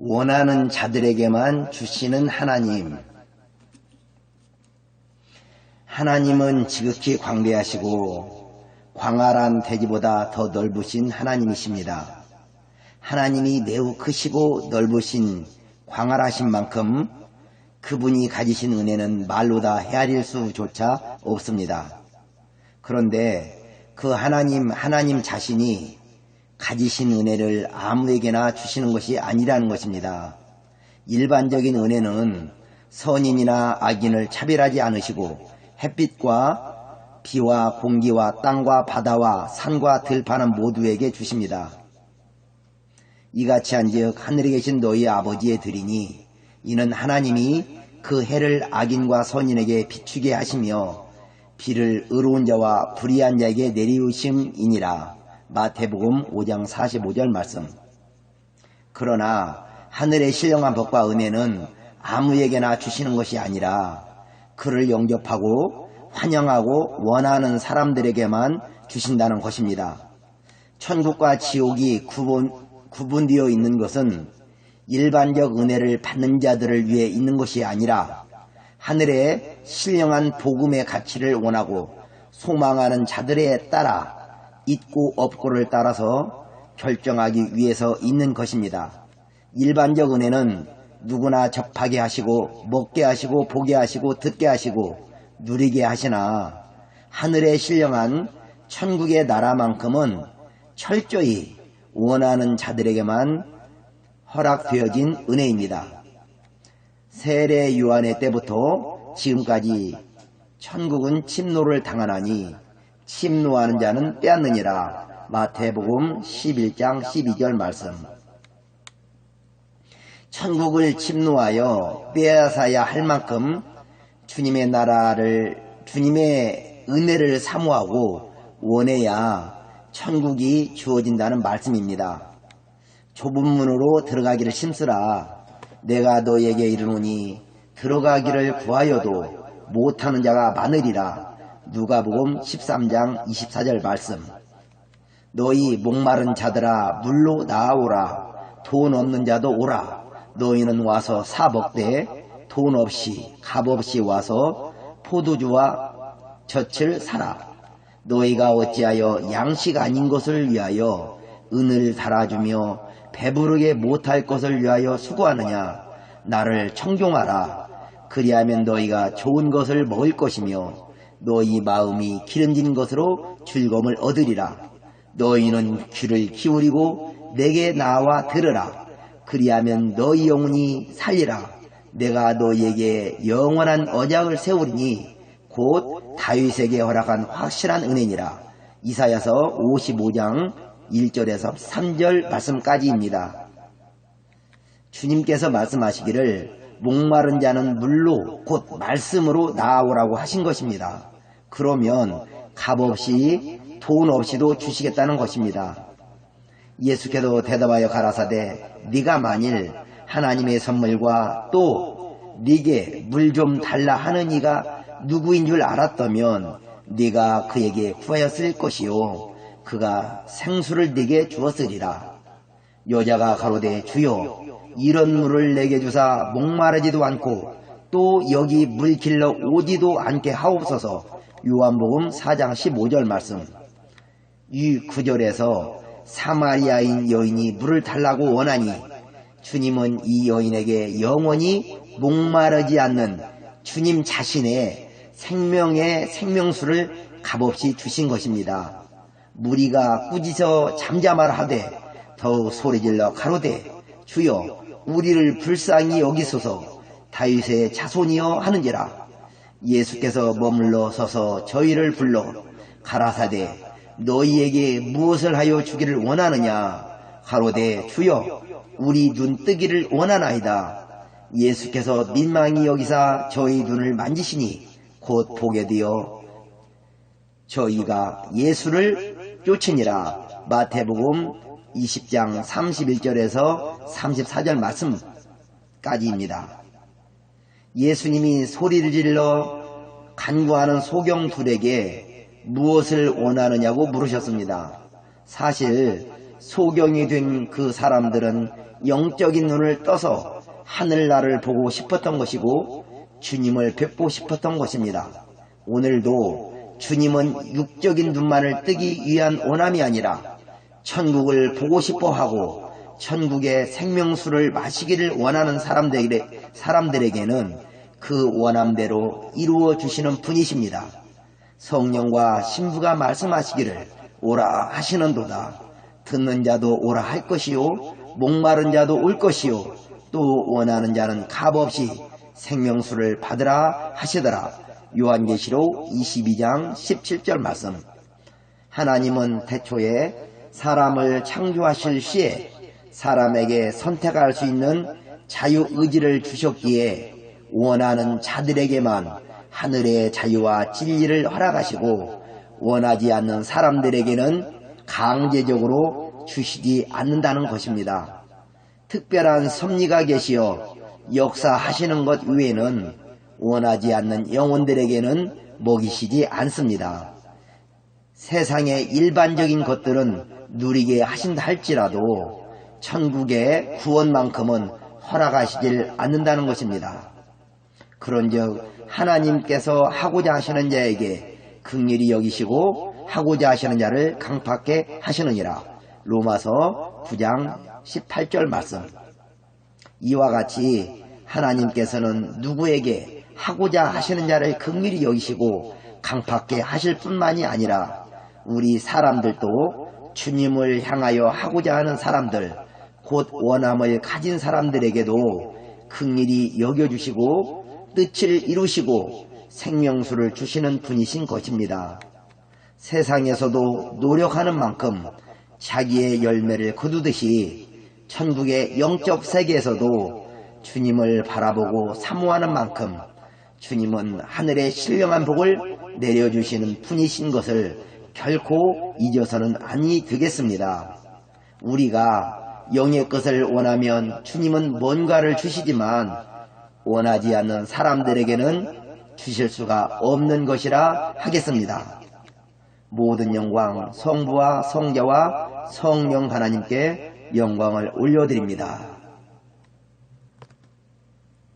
원하는 자들에게만 주시는 하나님. 하나님은 지극히 광대하시고 광활한 대지보다 더 넓으신 하나님이십니다. 하나님이 매우 크시고 넓으신 광활하신 만큼 그분이 가지신 은혜는 말로 다 헤아릴 수조차 없습니다. 그런데 그 하나님, 하나님 자신이 가지신 은혜를 아무에게나 주시는 것이 아니라는 것입니다. 일반적인 은혜는 선인이나 악인을 차별하지 않으시고 햇빛과 비와 공기와 땅과 바다와 산과 들판은 모두에게 주십니다. 이같이 한즉 하늘에 계신 너희 아버지의 드리니 이는 하나님이 그 해를 악인과 선인에게 비추게 하시며 비를 의로운 자와 불의한 자에게 내리우심이니라. 마태복음 5장 45절 말씀. 그러나 하늘의 신령한 법과 은혜는 아무에게나 주시는 것이 아니라 그를 영접하고 환영하고 원하는 사람들에게만 주신다는 것입니다. 천국과 지옥이 구분, 구분되어 있는 것은 일반적 은혜를 받는 자들을 위해 있는 것이 아니라 하늘의 신령한 복음의 가치를 원하고 소망하는 자들에 따라 있고 없고를 따라서 결정하기 위해서 있는 것입니다. 일반적 은혜는 누구나 접하게 하시고 먹게 하시고 보게 하시고 듣게 하시고 누리게 하시나 하늘의 신령한 천국의 나라만큼은 철저히 원하는 자들에게만 허락되어진 은혜입니다. 세례 요한의 때부터 지금까지 천국은 침노를 당하나니 침노하는 자는 빼앗느니라 마태복음 11장 12절 말씀 천국을 침노하여 빼앗아야 할 만큼 주님의 나라를 주님의 은혜를 사모하고 원해야 천국이 주어진다는 말씀입니다. 좁은 문으로 들어가기를 심쓰라. 내가 너에게 이르노니 들어가기를 구하여도 못하는 자가 많으리라. 누가복음 13장 24절 말씀. 너희 목마른 자들아 물로 나아오라. 돈 없는 자도 오라. 너희는 와서 사 먹되 돈 없이 값 없이 와서 포도주와 젖을 사라. 너희가 어찌하여 양식 아닌 것을 위하여 은을 달아주며 배부르게 못할 것을 위하여 수고하느냐. 나를 청종하라. 그리하면 너희가 좋은 것을 먹을 것이며 너희 마음이 기름진 것으로 즐거움을 얻으리라. 너희는 귀를 기울이고 내게 나와 들으라. 그리하면 너희 영혼이 살리라. 내가 너희에게 영원한 언약을 세우리니 곧 다윗에게 허락한 확실한 은혜니라. 이사야서 55장 1절에서 3절 말씀까지입니다. 주님께서 말씀하시기를 목마른 자는 물로 곧 말씀으로 나아오라고 하신 것입니다. 그러면 값없이 돈 없이도 주시겠다는 것입니다. 예수께서 대답하여 가라사대 네가 만일 하나님의 선물과 또 네게 물 좀 달라 하는 이가 누구인 줄 알았다면 네가 그에게 구하였을 것이요 그가 생수를 네게 주었으리라 여자가 가로되 주여 이런 물을 내게 주사 목마르지도 않고 또 여기 물 길러 오지도 않게 하옵소서 요한복음 4장 15절 말씀 이 구절에서 사마리아인 여인이 물을 달라고 원하니 주님은 이 여인에게 영원히 목마르지 않는 주님 자신의 생명의 생명수를 값없이 주신 것입니다. 무리가 꾸짖어 잠잠하라 하되 더욱 소리질러 가로되 주여 우리를 불쌍히 여기소서. 다윗의 자손이여 하는지라. 예수께서 머물러 서서 저희를 불러 가라사대 너희에게 무엇을 하여 주기를 원하느냐? 가로되 주여 우리 눈 뜨기를 원하나이다. 예수께서 민망히 여기사 저희 눈을 만지시니 곧 보게 되어 저희가 예수를 쫓으니라. 마태복음 20장 31절에서 34절 말씀까지입니다. 예수님이 소리를 질러 간구하는 소경둘에게 무엇을 원하느냐고 물으셨습니다. 사실 소경이 된 그 사람들은 영적인 눈을 떠서 하늘나를 보고 싶었던 것이고 주님을 뵙고 싶었던 것입니다. 오늘도 주님은 육적인 눈만을 뜨기 위한 원함이 아니라 천국을 보고 싶어 하고 천국의 생명수를 마시기를 원하는 사람들에게, 사람들에게는 그 원함대로 이루어 주시는 분이십니다. 성령과 신부가 말씀하시기를 오라 하시는도다. 듣는 자도 오라 할 것이요 목마른 자도 올 것이요 또 원하는 자는 값없이 생명수를 받으라 하시더라. 요한계시록 22장 17절 말씀. 하나님은 태초에 사람을 창조하실 시에 사람에게 선택할 수 있는 자유의지를 주셨기에 원하는 자들에게만 하늘의 자유와 진리를 허락하시고 원하지 않는 사람들에게는 강제적으로 주시지 않는다는 것입니다. 특별한 섭리가 계시어 역사하시는 것 외에는 원하지 않는 영혼들에게는 먹이시지 않습니다. 세상의 일반적인 것들은 누리게 하신다 할지라도 천국의 구원만큼은 허락하시질 않는다는 것입니다. 그런즉 하나님께서 하고자 하시는 자에게 극렬히 여기시고 하고자 하시는 자를 강팍게 하시느니라. 로마서 9장 18절 말씀. 이와 같이 하나님께서는 누구에게 하고자 하시는 자를 극렬히 여기시고 강팍게 하실 뿐만이 아니라 우리 사람들도 주님을 향하여 하고자 하는 사람들, 곧 원함을 가진 사람들에게도 극렬히 여겨주시고 뜻을 이루시고 생명수를 주시는 분이신 것입니다. 세상에서도 노력하는 만큼 자기의 열매를 거두듯이 천국의 영적 세계에서도 주님을 바라보고 사모하는 만큼 주님은 하늘의 신령한 복을 내려주시는 분이신 것을 결코 잊어서는 아니 되겠습니다. 우리가 영의 것을 원하면 주님은 뭔가를 주시지만 원하지 않는 사람들에게는 주실 수가 없는 것이라 하겠습니다. 모든 영광 성부와 성자와 성령 하나님께 영광을 올려드립니다.